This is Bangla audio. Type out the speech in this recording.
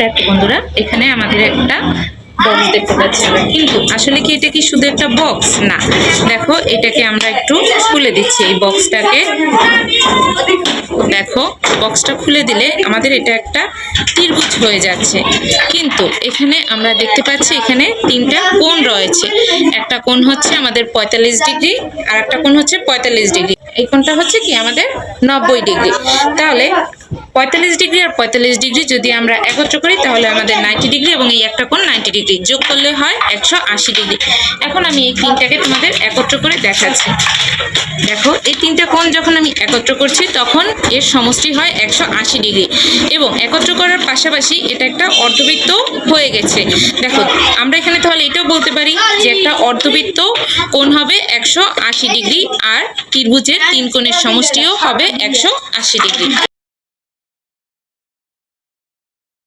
দেখো বন্ধুরা, এখানে আমাদের একটা বক্স দেখতে পাচ্ছি। কিন্তু আসলে কি এটা কি শুধু একটা বক্স না, দেখো এটাকে আমরা একটু খুলে দিচ্ছি এই বক্সটাকে দেখো বক্সটা খুলে দিলে আমাদের এটা একটা ত্রিভুজ হয়ে যাচ্ছে। কিন্তু এখানে আমরা দেখতে পাচ্ছি এখানে তিনটা কোণ রয়েছে। একটা কোণ হচ্ছে আমাদের পঁয়তাল্লিশ ডিগ্রি, আর একটা কোণ হচ্ছে পঁয়তাল্লিশ ডিগ্রি। এই কোণটা হচ্ছে কি আমাদের নব্বই ডিগ্রি। তাহলে পঁয়তাল্লিশ ডিগ্রি আর পঁয়তাল্লিশ ডিগ্রি যদি আমরা একত্র করি, তাহলে আমাদের নাইনটি ডিগ্রি এবং এই একটা কোণ নাইনটি ডিগ্রি। যোগ করলে হয় একশো আশি ডিগ্রি। এখন আমি এই তিনটাকে তোমাদের একত্র করে দেখাচ্ছি। দেখো, এই তিনটা কোণ যখন আমি একত্র করছি, তখন এর সমষ্টি হয় একশো আশি ডিগ্রি। এবং একত্র করার পাশাপাশি এটা একটা অর্ধবৃত্ত হয়ে গেছে। দেখো, আমরা এখানে তাহলে এটাও বলতে পারি যে একটা অর্ধবৃত্ত কোণ হবে একশো আশি ডিগ্রি আর ত্রিভুজের তিন কোণের সমষ্টিও হবে একশো আশি ডিগ্রি।